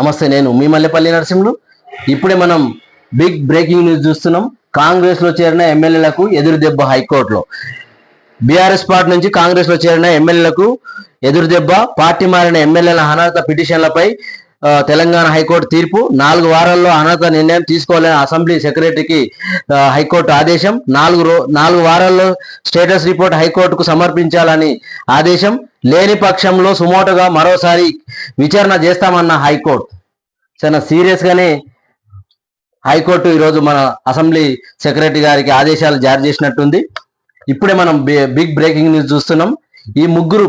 నమస్తే నేను మీ మల్లెపల్లి నరసింహుడు. ఇప్పుడే మనం బిగ్ బ్రేకింగ్ న్యూస్ చూస్తున్నాం. కాంగ్రెస్లో చేరిన ఎమ్మెల్యేలకు ఎదురు దెబ్బ హైకోర్టులో. బీఆర్ఎస్ పార్టీ నుంచి కాంగ్రెస్లో చేరిన ఎమ్మెల్యేలకు ఎదురు దెబ్బ. పార్టీ మారిన ఎమ్మెల్యేల అనర్హత పిటిషన్లపై తెలంగాణ హైకోర్టు తీర్పు. నాలుగు వారాల్లో అనర్హత నిర్ణయం తీసుకోవాలని అసెంబ్లీ సెక్రటరీకి హైకోర్టు ఆదేశం. నాలుగు రో నాలుగు వారాల్లో స్టేటస్ రిపోర్ట్ హైకోర్టుకు సమర్పించాలని ఆదేశం. లేని పక్షంలో సుమోటోగా మరోసారి విచారణ చేస్తామన్న హైకోర్టు. చాలా సీరియస్గానే హైకోర్టు ఈరోజు మన అసెంబ్లీ సెక్రటరీ గారికి ఆదేశాలు జారీ చేసినట్టుంది. ఇప్పుడే మనం బిగ్ బ్రేకింగ్ న్యూస్ చూస్తున్నాం. ఈ ముగ్గురు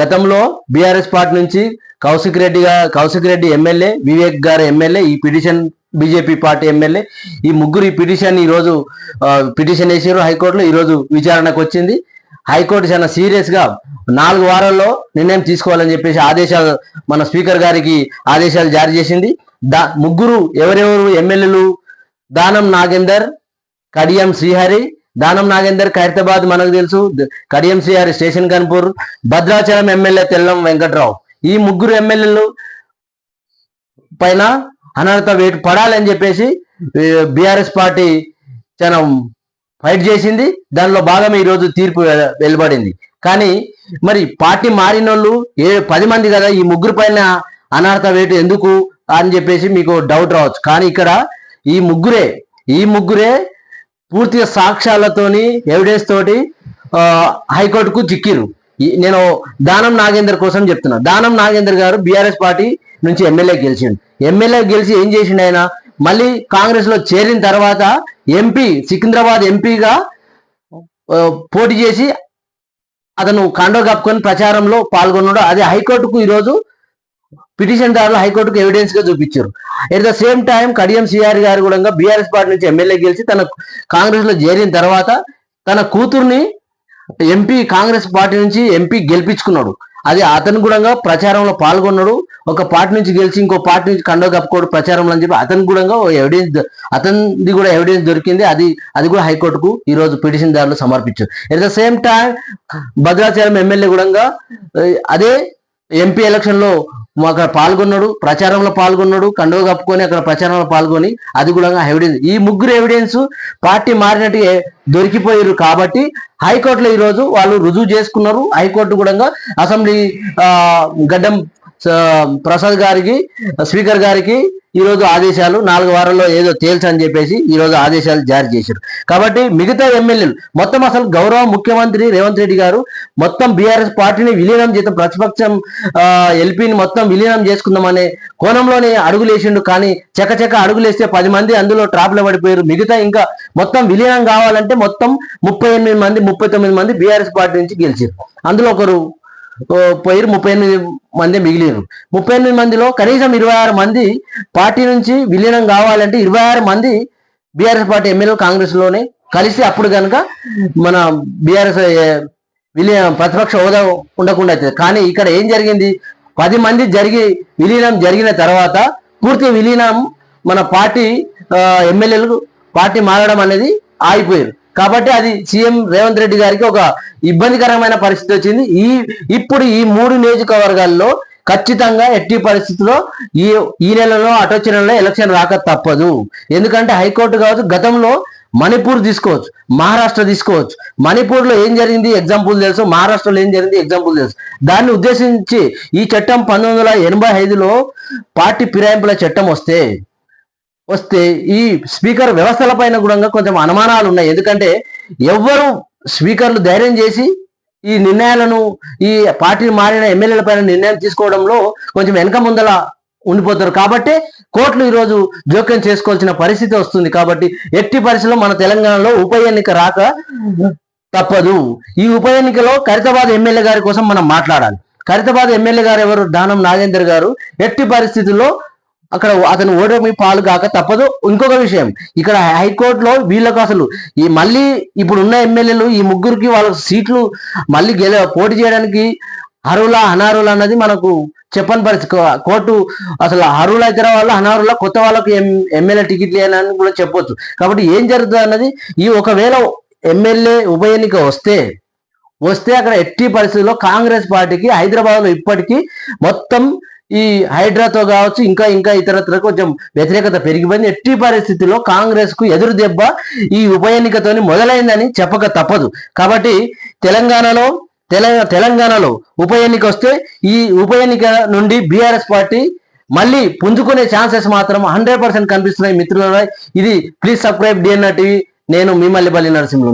గతంలో బీఆర్ఎస్ పార్టీ నుంచి కౌశిక్ రెడ్డి కౌశిక్ రెడ్డి ఎమ్మెల్యే వివేక్ గారు ఎమ్మెల్యే ఈ పిటిషన్ బీజేపీ పార్టీ ఎమ్మెల్యే ఈ ముగ్గురు ఈ పిటిషన్ ఈరోజు పిటిషన్ వేసారు హైకోర్టులో ఈ రోజు విచారణకు వచ్చింది. హైకోర్టు చాలా సీరియస్గా నాలుగు వారాల్లో నిర్ణయం తీసుకోవాలని చెప్పేసి ఆదేశాలు మన స్పీకర్ గారికి ఆదేశాలు జారీ చేసింది. దా ముగ్గురు ఎవరెవరు ఎమ్మెల్యేలు? దానం నాగేందర్ కడియం శ్రీహరి దానం నాగేందర్ ఖైరతాబాద్ మనకు తెలుసు. కడియంసీఆర్ కడియం స్టేషన్ కన్పూర్ భద్రాచలం ఎమ్మెల్యే తెల్లం వెంకట్రావు. ఈ ముగ్గురు ఎమ్మెల్యేలు పైన అనర్హత వేటు పడాలని చెప్పేసి బీఆర్ఎస్ పార్టీ చాలా ఫైట్ చేసింది. దానిలో భాగమే ఈరోజు తీర్పు వె- వెలువడింది. కానీ మరి పార్టీ మారిన వాళ్ళు ఏ పది మంది కదా ఈ ముగ్గురు పైన అనర్హత వేటు ఎందుకు అని చెప్పేసి మీకు డౌట్ రావచ్చు. కానీ ఇక్కడ ఈ ముగ్గురే ఈ ముగ్గురే పూర్తిగా సాక్ష్యాలతోని ఎవిడెన్స్ తోటి హైకోర్టుకు చిక్కిరు. ఈ- నేను దానం నాగేందర్ కోసం చెప్తున్నా. దానం నాగేందర్ గారు బీఆర్ఎస్ పార్టీ నుంచి ఎమ్మెల్యే గెలిచిండు. ఎమ్మెల్యే గెలిచి ఏం చేసిండు ఆయన? మళ్ళీ కాంగ్రెస్లో చేరిన తర్వాత ఎంపీ సికింద్రాబాద్ ఎంపీగా పోటీ చేసి అతను కండో కప్పుకొని ప్రచారంలో పాల్గొన్నాడు. అదే హైకోర్టుకు ఈరోజు పిటిషన్ దారులు హైకోర్టుకు ఎవిడెన్స్గా చూపించారు. At the same time Kadiyam CR గారు కూడా బీఆర్ఎస్ పార్టీ నుంచి ఎమ్మెల్యే గెలిచి తన కాంగ్రెస్లో చేరిన తర్వాత తన కూతుర్ని ఎంపీ కాంగ్రెస్ పార్టీ నుంచి ఎంపీ గెలిపించుకున్నాడు. అది అతను కూడా ప్రచారంలో పాల్గొన్నాడు. ఒక పార్టీ నుంచి గెలిచి ఇంకో పార్టీ నుంచి కండో కప్పుకోడు ప్రచారంలో అని చెప్పి అతను కూడా ఎవిడెన్స్ అతనిది కూడా ఎవిడెన్స్ దొరికింది. అది అది కూడా హైకోర్టుకు ఈ రోజు పిటిషన్ దారులు సమర్పించారు. At the same time Bhadrachalam MLA కూడా అదే ఎంపీ ఎలక్షన్లో అక్కడ పాల్గొన్నాడు ప్రచారంలో పాల్గొన్నాడు కండువ కప్పుకొని అక్కడ ప్రచారంలో పాల్గొని అది కూడా ఎవిడెన్స్ ఈ ముగ్గురు ఎవిడెన్స్ పార్టీ మారినట్టు దొరికిపోయారు కాబట్టి హైకోర్టులో ఈ రోజు వాళ్ళు రుజువు చేసుకున్నారు. హైకోర్టు కూడా అసెంబ్లీ గడ్డం ప్రసాద్ గారికి స్పీకర్ గారికి ఈరోజు ఆదేశాలు నాలుగు వారాల్లో ఏదో తేల్చని చెప్పేసి ఈరోజు ఆదేశాలు జారీ చేశారు. కాబట్టి మిగతా ఎమ్మెల్యేలు మొత్తం అసలు గౌరవ ముఖ్యమంత్రి రేవంత్ రెడ్డి గారు మొత్తం బీఆర్ఎస్ పార్టీని విలీనం చేద్దాం ప్రతిపక్షం ఎల్పీని మొత్తం విలీనం చేసుకుందామనే కోణంలోనే అడుగులేసిండు కానీ చకచక అడుగులేస్తే పది మంది అందులో ట్రాప్లో పడిపోయారు. మిగతా ఇంకా మొత్తం విలీనం కావాలంటే మొత్తం ముప్పై ఎనిమిది మంది ముప్పై తొమ్మిది మంది బీఆర్ఎస్ పార్టీ నుంచి గెలిచారు. అందులో ఒకరు పోయిరు ముప్పై ఎనిమిది మంది మిగిలిరు. ముప్పై ఎనిమిది మందిలో కనీసం ఇరవై ఆరు మంది పార్టీ నుంచి విలీనం కావాలంటే ఇరవై ఆరు మంది బీఆర్ఎస్ పార్టీ ఎమ్మెల్యే కాంగ్రెస్లోనే కలిసి అప్పుడు కనుక మన బీఆర్ఎస్ విలీనం ప్రతిపక్ష హోదా ఉండకుండా అవుతుంది కానీ ఇక్కడ ఏం జరిగింది? పది మంది జరిగి విలీనం జరిగిన తర్వాత పూర్తి విలీనం మన పార్టీ ఎమ్మెల్యేలు పార్టీ మారడం అనేది ఆగిపోయారు కాబట్టి అది సీఎం రేవంత్ రెడ్డి గారికి ఒక ఇబ్బందికరమైన పరిస్థితి వచ్చింది. ఈ ఇప్పుడు ఈ మూడు నియోజకవర్గాల్లో ఖచ్చితంగా ఎట్టి పరిస్థితుల్లో ఈ ఈ నెలలో అటొచ్చిన నెలలో ఎలక్షన్ రాక తప్పదు. ఎందుకంటే హైకోర్టు కావచ్చు గతంలో మణిపూర్ తీసుకోవచ్చు మహారాష్ట్ర తీసుకోవచ్చు. మణిపూర్లో ఏం జరిగింది ఎగ్జాంపుల్ తెలుసు మహారాష్ట్రలో ఏం జరిగింది ఎగ్జాంపుల్ తెలుసు. దాన్ని ఉద్దేశించి ఈ చట్టం పంతొమ్మిది వందల ఎనభై ఐదులో పార్టీ ఫిరాయింపుల చట్టం వస్తే వస్తే ఈ స్పీకర్ వ్యవస్థల పైన కూడా కొంచెం అనుమానాలు ఉన్నాయి. ఎందుకంటే ఎవ్వరు స్పీకర్లు ధైర్యం చేసి ఈ నిర్ణయాలను ఈ పార్టీ మారిన ఎమ్మెల్యేల పైన నిర్ణయం తీసుకోవడంలో కొంచెం వెనక ముందల ఉండిపోతారు. కాబట్టి కోర్టులు ఈరోజు జోక్యం చేసుకోవాల్సిన పరిస్థితి వస్తుంది. కాబట్టి ఎట్టి పరిస్థితుల్లో మన తెలంగాణలో ఉప ఎన్నిక రాక తప్పదు. ఈ ఉప ఎన్నికలో ఖైరతాబాద్ ఎమ్మెల్యే గారి కోసం మనం మాట్లాడాలి. ఖైరతాబాద్ ఎమ్మెల్యే గారు ఎవరు? దానం నాగేందర్ గారు. ఎట్టి పరిస్థితుల్లో అక్కడ అతను ఓటమి పాలు కాక తప్పదు. ఇంకొక విషయం ఇక్కడ హైకోర్టులో వీళ్ళకు అసలు ఈ మళ్ళీ ఇప్పుడు ఉన్న ఎమ్మెల్యేలు ఈ ముగ్గురికి వాళ్ళ సీట్లు మళ్ళీ గెల పోటీ చేయడానికి అర్హులా అనర్హులా అన్నది మనకు చెప్పని పరిస్థితి. కోర్టు అసలు అర్హులు అయితే వాళ్ళ అనార్హుల కొత్త వాళ్ళకి ఎం- ఎమ్మెల్యే టికెట్లు అని కూడా చెప్పొచ్చు. కాబట్టి ఏం జరుగుతుంది అన్నది ఈ ఒకవేళ ఎమ్మెల్యే ఉప ఎన్నిక వస్తే వస్తే అక్కడ ఎట్టి పరిస్థితుల్లో కాంగ్రెస్ పార్టీకి హైదరాబాద్లో ఇప్పటికీ మొత్తం ఈ హైడ్రాతో కావచ్చు ఇంకా ఇంకా ఇతరత్ర కొంచెం వ్యతిరేకత పెరిగిపోయింది. ఎట్టి పరిస్థితుల్లో కాంగ్రెస్కు ఎదురు దెబ్బ ఈ ఉప ఎన్నికతోని మొదలైందని చెప్పక తప్పదు. కాబట్టి తెలంగాణలో తెలంగాణ తెలంగాణలో ఉప ఎన్నిక వస్తే ఈ ఉప ఎన్నిక నుండి బీఆర్ఎస్ పార్టీ మళ్ళీ పుంజుకునే ఛాన్సెస్ మాత్రం హండ్రెడ్ పర్సెంట్ కనిపిస్తున్నాయి మిత్రుల ఇది ప్లీజ్ సబ్స్క్రైబ్ డిఎన్ఆర్ టీవీ. నేను మిమ్మల్ని మల్లిపల్లి నరసింహం